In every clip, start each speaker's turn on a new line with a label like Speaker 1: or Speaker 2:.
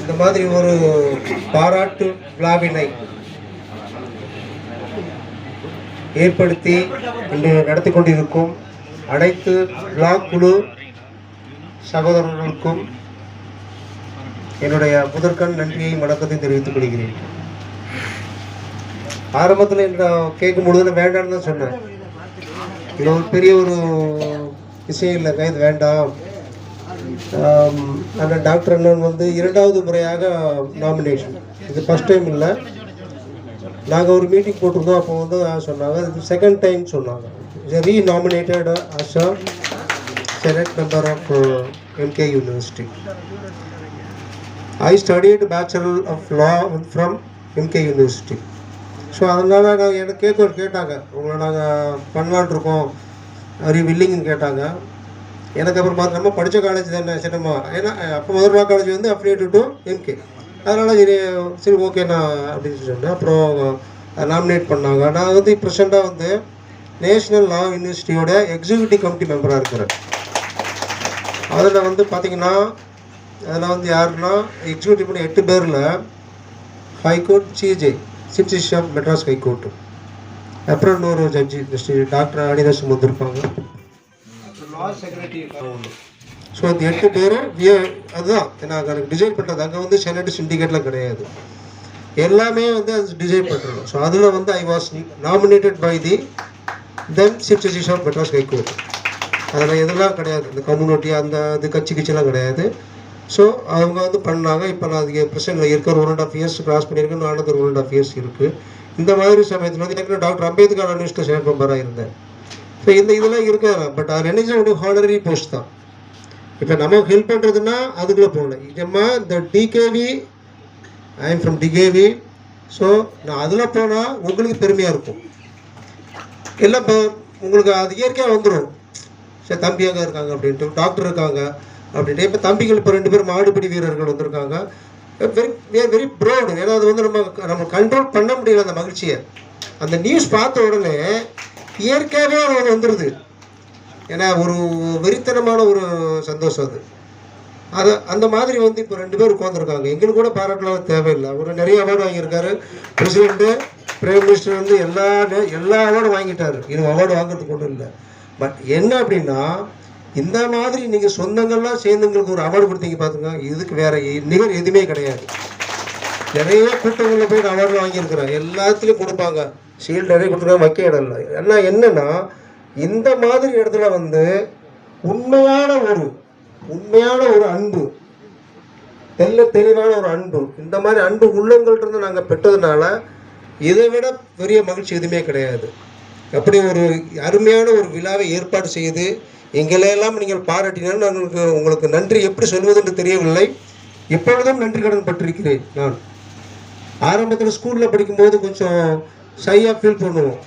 Speaker 1: இந்த மாதிரி ஒரு பாராட்டு விழாவினை ஏற்படுத்தி இன்று நடத்தி கொண்டிருக்கும் அனைத்து விழா குழு சகோதரர்களுக்கும் என்னுடைய முதற்கண் நன்றியை வணக்கத்தை தெரிவித்துக் கொள்கிறேன். ஆரம்பத்தில் என்ன கேட்கும் பொழுது நான் வேண்டாம்னு தான் சொன்னேன். இது ஒரு பெரிய ஒரு விஷயம் இல்லைங்க இது வேண்டாம். ஆம், ஆனால் டாக்டர் அண்ணன் வந்து இரண்டாவது முறையாக நாமினேஷன் இது ஃபஸ்ட் டைம் இல்லை. நாங்கள் ஒரு மீட்டிங் போட்டிருந்தோம் அப்போ வந்து சொன்னாங்க இது செகண்ட் டைம் சொன்னாங்க. Renominated as a senate member of MK university I studied bachelor of law from MK university so அதனால் நாங்கள் எனக்கு கேட்க கேட்டாங்க. உங்களை நாங்கள் பண்ணலான் இருக்கோம். அறி வில்லிங்னு கேட்டாங்க. எனக்கு அப்புறம் பார்த்து நம்ம படித்த காலேஜ் தானே சின்னம்மா. ஏன்னா அப்போ முதல்வா காலேஜ் வந்து அஃபிலியேட் டு எம்கே அதனால் சரி சரி ஓகேண்ணா அப்படின்னு சொன்னேன் அப்புறம் நாமினேட் பண்ணாங்க. நான் வந்து ப்ரெசண்ட்டாக வந்து நேஷ்னல் லா யூனிவர்சிட்டியோட எக்ஸிக்யூட்டிவ் கமிட்டி மெம்பராக இருக்கிறேன். அதில் வந்து பார்த்தீங்கன்னா அதில் வந்து யாருன்னா எக்ஸிக்யூட்டிவ் பண்ண எட்டு பேரில் high court CJ chief justice of Madras high court அப்புறம் இன்னொரு ஜட்ஜி ஜஸ்டிஸ் டாக்டர் அனிதாசம் வந்திருப்பாங்க. ஸோ அந்த எட்டு பேரும் அதுதான் நான் எனக்கு டிசைன் பண்ணுறது அங்கே வந்து செனட் சிண்டிகேட்லாம் கிடையாது. எல்லாமே வந்து அது டிசைன் பண்ணுறோம் ஸோ அதில் வந்து I was nominated by the then chief justice of Madras high court அதில் எதெல்லாம் கிடையாது. இந்த கம்யூனிட்டி அந்த இது கட்சி கட்சிலாம் கிடையாது. ஸோ அவங்க வந்து பண்ணாங்க. இப்போ நான் அதுக்கு பிரசன்டில் இருக்க ஒரு one and half years cross பண்ணியிருக்கேன். நானுக்கு ஒரு ஒன் அண்ட் ஆஃப் இயர்ஸ் இருக்குது இந்த மாதிரி சமயத்தில் வந்து எனக்கு டாக்டர் அம்பேத்கர் யூனிவர்சிட்டி சேர்ப்பம்பராக இருந்தேன். ஸோ இந்த இதெல்லாம் இருக்காது. பட் அது என்ன ஒரு ஹானரரி போஸ்ட் தான். இப்போ நம்ம ஹெல்ப் பண்ணுறதுன்னா அதுக்குள்ளே போகல இதுமா இந்த DKV I am from DKV so நான் அதில் போனால் உங்களுக்கு பெருமையாக இருக்கும். இல்லை இப்போ உங்களுக்கு அது இயற்கையாக வந்துடும் சரி தம்பி அங்கே இருக்காங்க அப்படின்ட்டு டாக்டர் இருக்காங்க அப்படின்ட்டு. இப்போ தம்பிகள் இப்போ ரெண்டு பேரும் மாடுபிடி வீரர்கள் வந்திருக்காங்க. வெரி வெரி ப்ரௌடு ஏன்னா அது வந்து நம்ம நம்ம கண்ட்ரோல் பண்ண முடியல அந்த மகிழ்ச்சியை. அந்த நியூஸ் பார்த்த உடனே இயற்கையாகவே அது வந்துடுது ஏன்னா ஒரு வெறித்தனமான ஒரு சந்தோஷம் அது. அது அந்த மாதிரி வந்து இப்போ ரெண்டு பேர் உட்காந்துருக்காங்க எங்களுக்கு கூட பாராட்டலாம் தேவையில்லை. அவர் நிறைய அவார்டு வாங்கியிருக்காரு. பிரசிடெண்ட்டு பிரைம் மினிஸ்டர் வந்து எல்லா எல்லா அவார்டும் வாங்கிட்டார். இது அவார்டு வாங்குறதுக்கு ஒன்றும் இல்லை. பட் என்ன அப்படின்னா இந்த மாதிரி நீங்கள் சொந்தங்கள்லாம் சேர்ந்துங்களுக்கு ஒரு அவார்டு கொடுத்தீங்க பார்த்துங்க இதுக்கு வேற நிகர் எதுவுமே கிடையாது. நிறைய கூட்டங்களில் போய் அவார்டு வாங்கியிருக்கிறேன். எல்லாத்துலேயும் கொடுப்பாங்க. ஷீல்டு நிறைய கொடுத்துருக்காங்க வைக்க இடம் இல்லை. ஆனால் என்னன்னா இந்த மாதிரி இடத்துல வந்து உண்மையான ஒரு உண்மையான ஒரு அன்பு தெல்ல தெளிவான ஒரு அன்பு இந்த மாதிரி அன்பு உள்ளங்கள்ட்ட இருந்து நாங்கள் பெற்றதுனால இதை விட பெரிய மகிழ்ச்சி எதுவுமே கிடையாது. அப்படி ஒரு அருமையான ஒரு விழாவை ஏற்பாடு செய்து எங்களையெல்லாம் நீங்கள் பாராட்டினால் நான் உங்களுக்கு நன்றி எப்படி சொல்வது என்று தெரியவில்லை. இப்பொழுதும் நன்றி கடன் பட்டிருக்கிறேன் நான். ஆரம்பத்தில் ஸ்கூலில் படிக்கும்போது கொஞ்சம் ஷையாக ஃபீல் பண்ணுவோம்.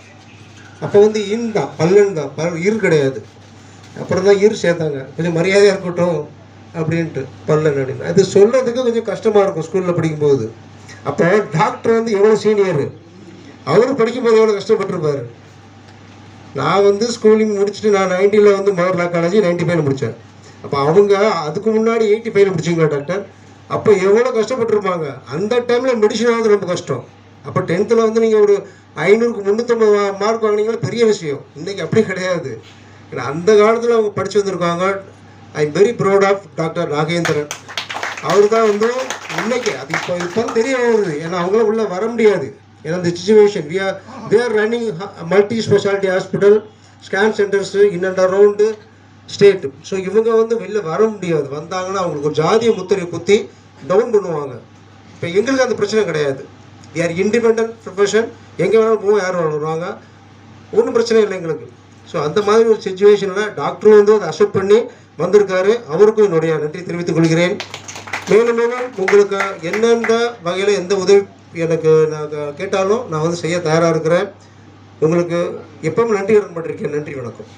Speaker 1: அப்போ வந்து இன் தான் பல்லன் தான் பல் கிடையாது. அப்புறம் தான் ஈர் சேர்த்தாங்க. கொஞ்சம் மரியாதையாக இருக்கட்டும் அப்படின்ட்டு பல்லன் அப்படின்னு. அது சொல்கிறதுக்கு கொஞ்சம் கஷ்டமாக இருக்கும் ஸ்கூலில் படிக்கும்போது. அப்போ டாக்டர் வந்து எவ்வளோ சீனியர் அவர் படிக்கும்போது எவ்வளோ கஷ்டப்பட்டிருப்பார்? நான் வந்து ஸ்கூலிங் முடிச்சுட்டு நான் நைன்ட்டியில் வந்து மதுரை காலேஜ் நைன்ட்டி ஃபைவ்ல முடித்தேன் அப்போ அவங்க அதுக்கு முன்னாடி எயிட்டி ஃபைவ்ல முடிச்சிங்களா டாக்டர் அப்போ எவ்வளோ கஷ்டப்பட்டிருப்பாங்க? அந்த டைமில் மெடிசன் ஆகுது ரொம்ப கஷ்டம். அப்போ டென்த்தில் வந்து நீங்கள் ஒரு ஐநூறுக்கு முந்நூற்றம்பது மார்க் வாங்கினீங்கன்னா பெரிய விஷயம். இன்றைக்கி அப்படி கிடையாது. ஏன்னா அந்த காலத்தில் அவங்க படித்து வந்திருக்காங்க. I am very proud of doctor Nagendran அவர் தான் வந்து இன்னைக்கு அது இப்போ இப்போ தெரிய வருது. ஏன்னா அவங்களாம் உள்ளே வர முடியாது. ஏன்னா இந்த situation we are we are running multi speciality hospital scan centres in and around state so இவங்க வந்து வெளில வர முடியாது. வந்தாங்கன்னா அவங்களுக்கு ஒரு ஜாதிய முத்திரையை குத்தி டவுன் பண்ணுவாங்க. இப்போ எங்களுக்கு அந்த பிரச்சனை கிடையாது. வி ஆர் இண்டிபெண்ட் ப்ரொஃபஷன் எங்கே வேணாலும் போவோம் யார் வேணாலும் வருவாங்க. ஒன்றும் பிரச்சனை இல்லை எங்களுக்கு. ஸோ அந்த மாதிரி ஒரு சுச்சுவேஷனில் டாக்டரும் வந்து அதை அக்செப்ட் பண்ணி வந்திருக்காரு. அவருக்கும் என்னுடைய நன்றி தெரிவித்துக் கொள்கிறேன். மேலும் மேலும் உங்களுக்கு எந்தெந்த வகையில் எந்த உதவி எனக்கு நான் கேட்டாலும் நான் வந்து செய்ய தயாராக இருக்கிறேன். உங்களுக்கு எப்பவும் நன்றி கடன் பண்ணிருக்கேன் நன்றி வணக்கம்.